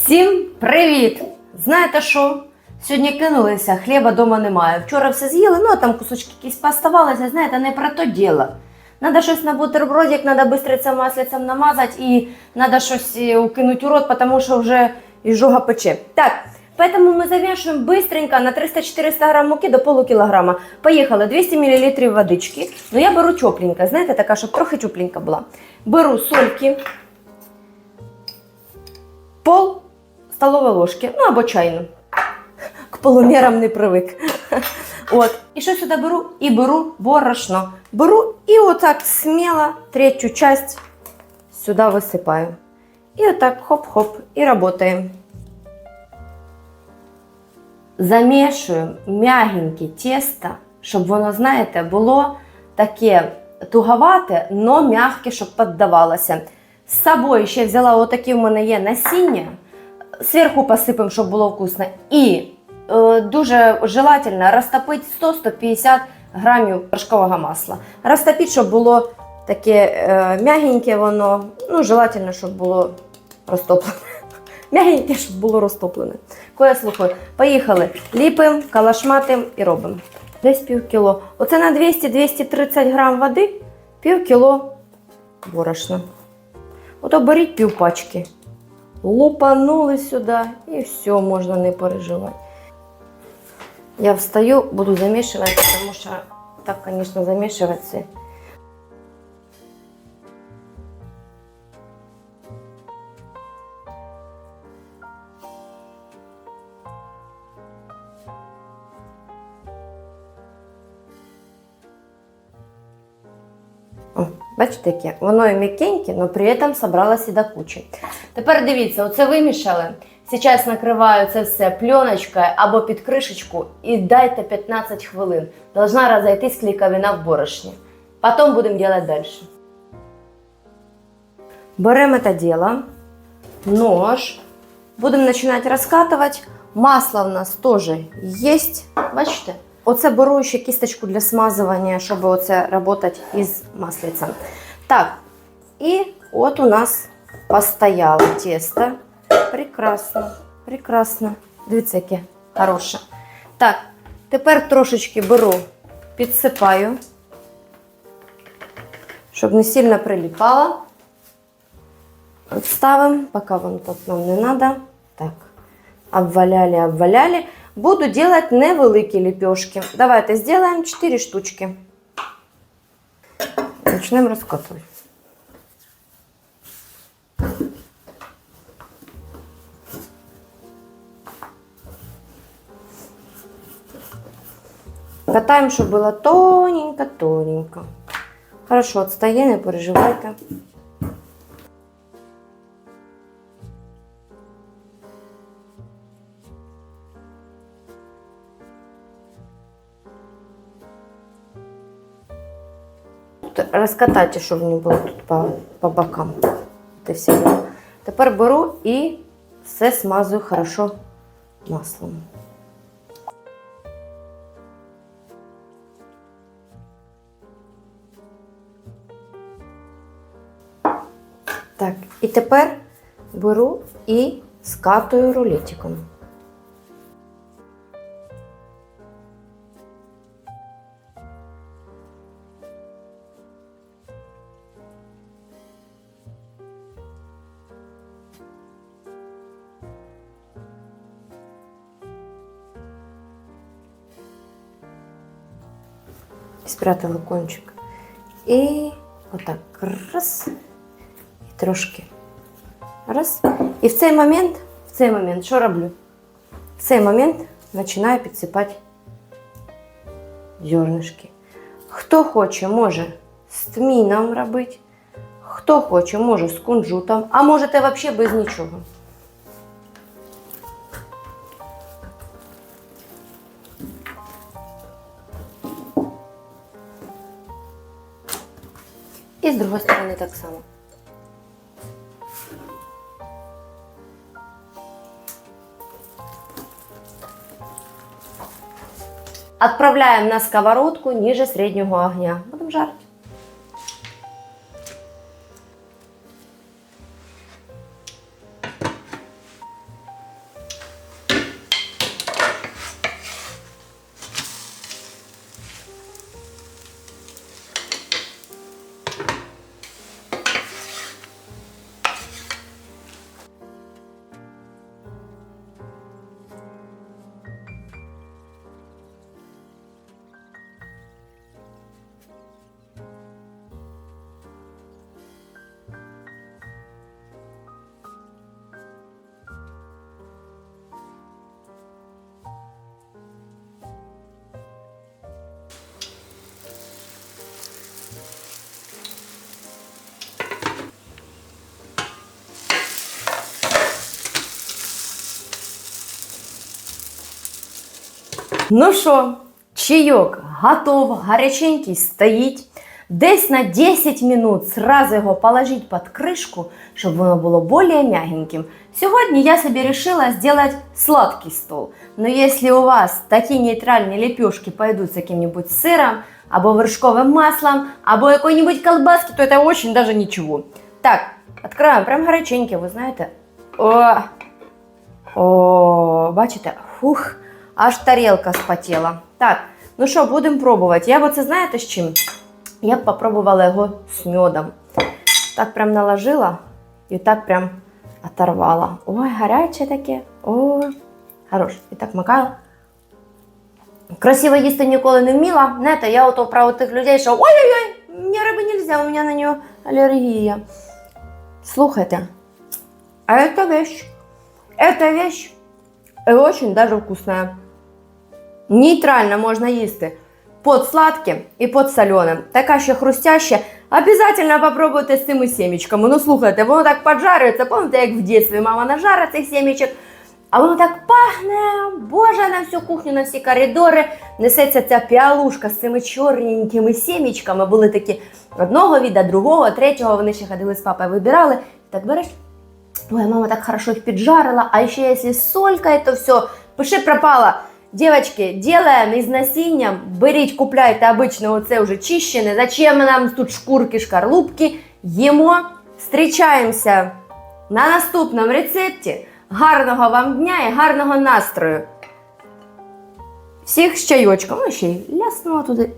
Всім привіт! Знаєте що? Сьогодні кинулися, хліба вдома немає. Вчора все з'їли, ну а там кусочки якісь поставалися, знаєте, не про то діло. Надо щось на бутербродик, надо быстро маслицем намазати і надо щось е, укинуть у рот, тому що вже іжога пече. Так, поэтому мы замешиваем быстренько на 300-400 грам муки до полукілограма. Поїхали, 200 мл водички. Ну я беру тепленька, знаєте, така, щоб трохи тепленька була. Беру сольки, пол столової ложки, ну або чайну. К полумірам не привик. От. І що сюди беру? І беру борошно. Беру і отак сміло третю часть сюди висипаю. І отак хоп-хоп, і працюємо. Замішуємо м'ягеньке тісто, щоб воно, знаєте, було таке туговате, но м'яке, щоб піддавалося. З собою ще взяла отакі в мене є насіння. Зверху посипемо, щоб було вкусно. І е, дуже желательно розтопити 100-150 грамів вершкового масла. Розтопити, щоб було таке е, м'ягеньке воно. Ну, желательно, щоб було розтоплене. М'ягеньке, щоб було розтоплене. Коя слухаю. Поїхали. Ліпимо, калашматимо і робимо. Десь пів кіло. Оце на 200-230 грам води, пів кіло борошна. Ото беріть пів пачки. Лупанули сюди і все, можна не переживати. Я встаю, буду замішувати, тому що так, звісно, замішувати бачите, яке? Воно і м'якеньке, але при цьому зібралося до кучі. Тепер дивіться, оце вимішали. Зараз накриваю це все пленочкою або під кришечку і дайте 15 хвилин. Должна розійтись клейковина в борошні. Потім будемо робити далі. Беремо це діло, нож, будемо починати розкатувати. Масло в нас теж є. Бачите? Оце беру ще кісточку для смазування, щоб оце працювати із маслицем. Так, і от у нас постояло тісто. Прекрасно, прекрасно. Дивіться, яке хороше. Так, тепер трошечки беру, підсипаю, щоб не сильно прилипало. Ставимо, поки воно тут нам не треба. Так, обваляли, обваляли. Буду делать невеликі лепешки. Давайте сделаем 4 штучки. Начнемо розкатувати. Катаємо, щоб було тоненько-тоненько. Хорошо, отстає, не переживайте. Тут розкатайте, щоб не було тут по, по бокам. Це все. Тепер беру і все смазую хорошо маслом. Так, і тепер беру і скатую рулетиком. Спрятала кончик. І отак раз. І трошки. Раз. І в цей момент, в цей момент, що роблю? В цей момент починаю підсипати зернышки. Хто хоче, може з тміном робити. Хто хоче, може з кунжутом, а можете взагалі без нічого. І з другої сторони так само. Отправляємо на сковородку ниже середнього огня. Будемо жарити. Ну що, чайок готов, гаряченький стоїть. Десь на 10 минут сразу його положить під кришку, щоб воно було більш м'ягеньким. Сьогодні я собі вирішила зробити сладкий стол. Но якщо у вас такі нейтральні лепешки пойдуть з яким-нибудь сиром, або вершковим маслом, або якої-нибудь колбаски, то це очень даже нічого. Так, відкриваємо, прям гаряченьке, ви знаєте. О, о, бачите? Фух, Аж тарілка спотіла. Так, ну що, будемо пробувати. Я б це знаєте з чим? Я б попробувала його з медом. Так прям наложила і так прям оторвала. Ой, гаряче таке. Ой, хорош. І так макаю. Красиво їсти ніколи не вміла. Знаєте, я ото про тих людей, що ой-ой-ой, мені риби нельзя, у мене на нього алергія. Слухайте, а это вещь. Эта вещь и очень даже вкусная. Нейтрально можна їсти. Под сладким і под соленим. Така ще хрустяща. Обязательно попробуйте з цими семечками. Ну слухайте, воно так поджарюється. Пам'ятаєте, як в дитинстві мама нажара цих семечок. А воно так пахне, боже, на всю кухню, на всі коридори. Несеться ця піалушка з цими чорненькими семечками. Були такі одного віда, другого, третього. Вони ще ходили з папою, вибирали. Так береш. Ой, мама так хорошо их поджарила, а если с солькой, то все, пиши пропало. Девочки, делаем із насінням, беріть, купляйте обичне оце вже чищене. Зачем нам тут шкурки, шкарлупки? Їмо, зустрічаємося на наступному рецепті. Гарного вам дня і гарного настрою. Всіх з чайочком. Ну, ще й ляснула туди.